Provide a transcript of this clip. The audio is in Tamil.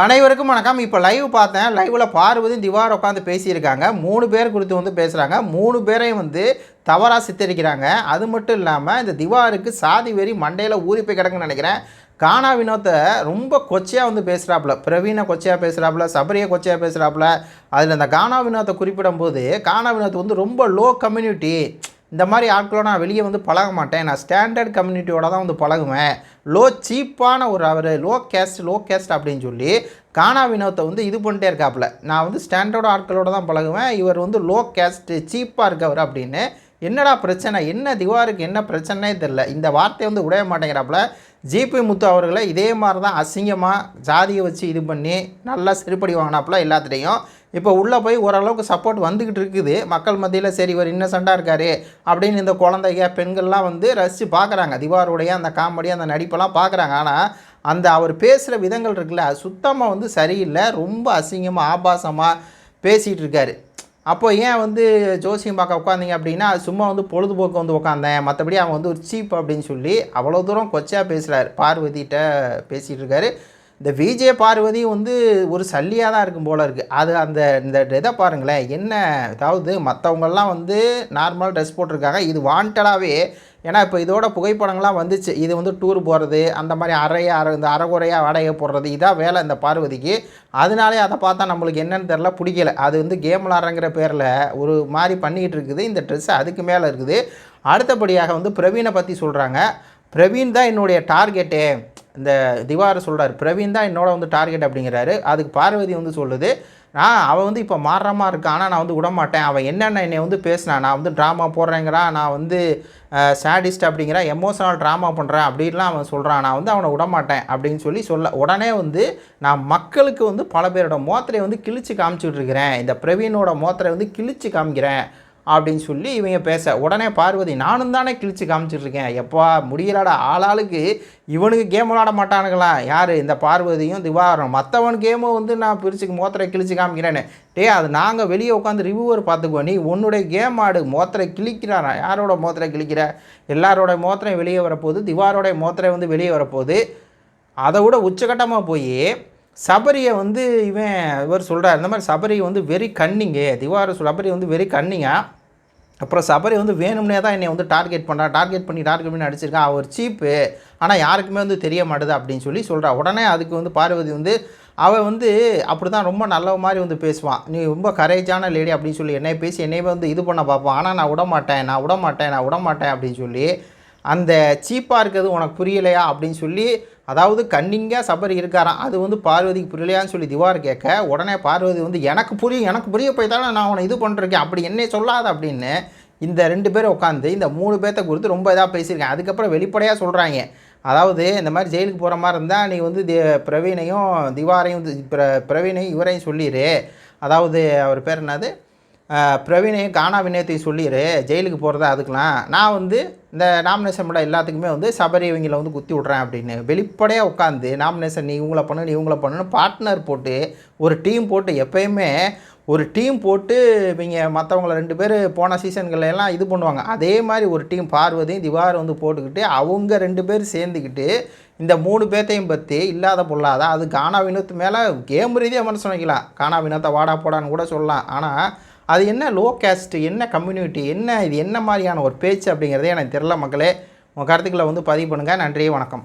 அனைவருக்கும் வணக்கம். இப்போ லைவ் பார்த்தேன். லைவில் பார்வதி திவார் உட்காந்து பேசியிருக்காங்க. மூணு பேர் குறித்து வந்து பேசுகிறாங்க மூணு பேரையும் வந்து தவறாக சித்தரிக்கிறாங்க. அது மட்டும் இல்லாமல் இந்த திவாருக்கு சாதி வெறி மண்டையில் ஊறி போய் கிடக்குன்னு நினைக்கிறேன். கானா வினோத்தை ரொம்ப கொச்சையாக வந்து பேசுகிறாப்புல பிரவீனை கொச்சையாக பேசுகிறாப்புல சபரியை கொச்சையாக பேசுகிறாப்புல அதில் இந்த கானா வினோத்தை குறிப்பிடும்போது கானா வினோத் வந்து ரொம்ப லோ கம்யூனிட்டி இந்த மாதிரி ஆட்களோட நான் வெளியே வந்து பழக மாட்டேன். நான் ஸ்டாண்டர்ட் கம்யூனிட்டியோட தான் வந்து பழகுவேன். லோ சீப்பான ஒரு அவர் லோ கேஸ்ட் லோ கேஸ்ட் அப்படின்னு சொல்லி கானா வினோத்தை வந்து இது பண்ணிட்டே இருக்காப்புல. நான் வந்து ஸ்டாண்டர்ட் ஆட்களோட தான் பழகுவேன். இவர் வந்து லோ கேஸ்ட்டு சீப்பாக இருக்கவர் அப்படின்னு. என்னடா பிரச்சனை? என்ன திவாருக்கு? என்ன பிரச்சனைனே தெரில இந்த வார்த்தையை வந்து உடைய மாட்டேங்கிறாப்புல. ஜிபி முத்து அவர்களை இதே மாதிரி தான் அசிங்கமாக ஜாதியை வச்சு இது பண்ணி நல்லா சரிப்படி வாங்கினாப்புல எல்லாத்துலேயும் இப்போ உள்ளே போய் ஓரளவுக்கு சப்போர்ட் வந்துக்கிட்டு இருக்குது. மக்கள் மத்தியில் சரி இவர் இன்னசெண்டாக இருக்காரு அப்படின்னு இந்த குழந்தைங்க பெண்கள்லாம் வந்து ரசித்து பார்க்குறாங்க. திவாருடைய அந்த காமெடி அந்த நடிப்பெல்லாம் பார்க்குறாங்க. ஆனால் அந்த அவர் பேசுகிற விதங்கள் இருக்குல்ல அது சுத்தமாக வந்து சரியில்லை. ரொம்ப அசிங்கமாக ஆபாசமாக பேசிகிட்டு இருக்காரு. அப்போ ஏன் வந்து ஜோசியம் பார்க்க உட்காந்தீங்க அப்படின்னா அது சும்மா வந்து பொழுதுபோக்கு வந்து உட்காந்தேன். மற்றபடி அவன் வந்து ஒரு சீப் அப்படின்னு சொல்லி அவ்வளோ தூரம் கொச்சையாக பேசுகிறார் பார்வதிகிட்ட பேசிகிட்டு இருக்காரு. இந்த விஜய பார்வதி வந்து ஒரு சல்லியாக தான் இருக்கும் போல இருக்குது அது அந்த இந்த இதை பாருங்களேன் என்ன அதாவது மற்றவங்கள்லாம் வந்து நார்மல் ட்ரெஸ் போட்டிருக்காங்க. இது வாண்டடாகவே ஏன்னா இப்போ இதோட புகைப்படங்கள்லாம் வந்துச்சு. இது வந்து டூர் போகிறது அந்த மாதிரி அறைய அரை இந்த அறகுறையாக வாடகை போடுறது இதான் வேலை இந்த பார்வதிக்கு. அதனாலே அதை பார்த்தா நம்மளுக்கு என்னென்னு தெரில பிடிக்கல. அது வந்து கேம் விளாட்றங்கிற பேரில் ஒரு மாதிரி பண்ணிக்கிட்டு இருக்குது. இந்த ட்ரெஸ் அதுக்கு மேலே இருக்குது. அடுத்தபடியாக வந்து பிரவீனை பற்றி சொல்கிறாங்க பிரவீன் தான் என்னுடைய டார்கெட்டே இந்த திவார சொல்கிறார் பிரவீன் தான் என்னோட வந்து டார்கெட் அப்படிங்கிறாரு. அதுக்கு பார்வதி வந்து சொல்லுது நான் அவன் வந்து இப்போ மாறுறமா இருக்கான் ஆனால் நான் வந்து விடமாட்டேன். அவன் என்னென்ன என்னை வந்து பேசினான் நான் வந்து ட்ராமா போடுறேங்கிறான் நான் வந்து சேடிஸ்ட் அப்படிங்கிற எமோஷனல் ட்ராமா பண்ணுறேன் அப்படின்லாம் அவன் சொல்கிறான் நான் வந்து அவனை விடமாட்டேன் அப்படின்னு சொல்லி சொல்ல உடனே வந்து நான் மக்களுக்கு வந்து பல பேரோட மோத்திரையை வந்து கிழிச்சு காமிச்சிட்ருக்கிறேன் இந்த பிரவீனோட மோத்திரை வந்து கிழிச்சு காமிக்கிறேன். அப்படின்னு சொல்லி இவங்க பேச உடனே பார்வதி நானும் தானே கிழிச்சு காமிச்சிட்ருக்கேன் எப்பா முடியலடா ஆளாளுக்கு இவனுக்கு கேம் விளாட மாட்டானுங்களா? யார்? இந்த பார்வதியும் திவாரம் மற்றவன் கேமும் வந்து நான் பிரிச்சுக்கு மோத்திரை கிழிச்சு காமிக்கிறேன்னு. டே அது நாங்கள் வெளியே உட்காந்து ரிவ்யூவர் பார்த்துக்குவோம் நீ உன்னுடைய கேம் ஆடு மோத்திரை கிழிக்கிறாரா யாரோட மோத்திரை கிழிக்கிற? எல்லாரோட மோத்திரையும் வெளியே வரப்போகுது. திவாரோடைய மோத்திரை வந்து வெளியே வரப்போகுது. அதை விட உச்சகட்டமாக போய் சபரியை வந்து இவன் இவர் சொல்கிறார் இந்த மாதிரி சபரி வந்து வெரி கன்னிங்கு திவார சபரி வந்து வெரி கன்னிங்கா அப்புறம் சபரி வந்து வேணும்னே தான் என்னை வந்து டார்கெட் பண்ணுறான் டார்கெட் பண்ணி டார்கெட் பண்ணி அடிச்சிருக்கான் அவர் சீப்பு ஆனால் யாருக்குமே வந்து தெரிய மாட்டுது அப்படின்னு சொல்லி சொல்கிறா உடனே அதுக்கு வந்து பார்வதி வந்து அவள் வந்து அப்படி தான் ரொம்ப நல்ல மாதிரி வந்து பேசுவான். நீ ரொம்ப கரேஜான லேடி அப்படின்னு சொல்லி என்னை பேசி என்னையே வந்து இது பண்ண பார்ப்பான். ஆனால் நான் விட மாட்டேன் நான் விட மாட்டேன் நான் விட மாட்டேன் அப்படின்னு சொல்லி அந்த சீப்பாக இருக்கிறது உனக்கு புரியலையா? அப்படின்னு சொல்லி அதாவது கன்னிங்காக சபரி இருக்காராம். அது வந்து பார்வதிக்கு புரியலையான்னு சொல்லி திவார் கேட்க உடனே பார்வதி வந்து எனக்கு புரியும் எனக்கு புரிய போய் தானே நான் உன்னை இது பண்ணுறேன் அப்படி என்னை சொல்லாத அப்படின்னு இந்த ரெண்டு பேரும் உட்காந்து இந்த மூணு பேர்த்த குறித்து ரொம்ப இதாக பேசியிருக்கேன் அதுக்கப்புறம் வெளிப்படையாக சொல்கிறாங்க அதாவது இந்த மாதிரி ஜெயிலுக்கு போகிற மாதிரி இருந்தால் நீ வந்து தி பிரவீனையும் திவாரையும் பிர பிரவீனையும் இவரையும் சொல்லிடு அதாவது அவர் பேர் என்னது? பிரவீனையும் காணா வினயத்தையும் சொல்லிடு ஜெயிலுக்கு போகிறதா அதுக்கெலாம் நான் வந்து இந்த நாமினேஷன் படம் எல்லாத்துக்குமே வந்து சபரி இவங்களை வந்து குத்தி விட்றேன் அப்படின்னு வெளிப்படையாக உட்காந்து நாமினேஷன் நீ இவங்கள பண்ணு நீ இவங்கள பண்ணுன்னு பார்ட்னர் போட்டு ஒரு டீம் போட்டு எப்பயுமே ஒரு டீம் போட்டு இவங்க மற்றவங்கள ரெண்டு பேர் போன சீசன்கள் எல்லாம் இது பண்ணுவாங்க. அதே மாதிரி ஒரு டீம் பார்வதியும் திவார் வந்து போட்டுக்கிட்டு அவங்க ரெண்டு பேர் சேர்ந்துக்கிட்டு இந்த மூணு பேர்த்தையும் பற்றி இல்லாத பொல்லாத அது கானா வினோத் மேலே கேம் ரீதியாக மனசு வைக்கலாம் கானா வினோத்தை வாடா போடான்னு கூட சொல்லலாம். ஆனால் அது என்ன லோ கேஸ்ட் என்ன கம்யூனிட்டி என்ன இது என்ன மாதிரியான ஒரு பேச்சு அப்படிங்கிறதே எனக்கு தெரில மக்களே. உங்கள் கருத்துக்களை வந்து பதிவு பண்ணுங்கள் நன்றி வணக்கம்.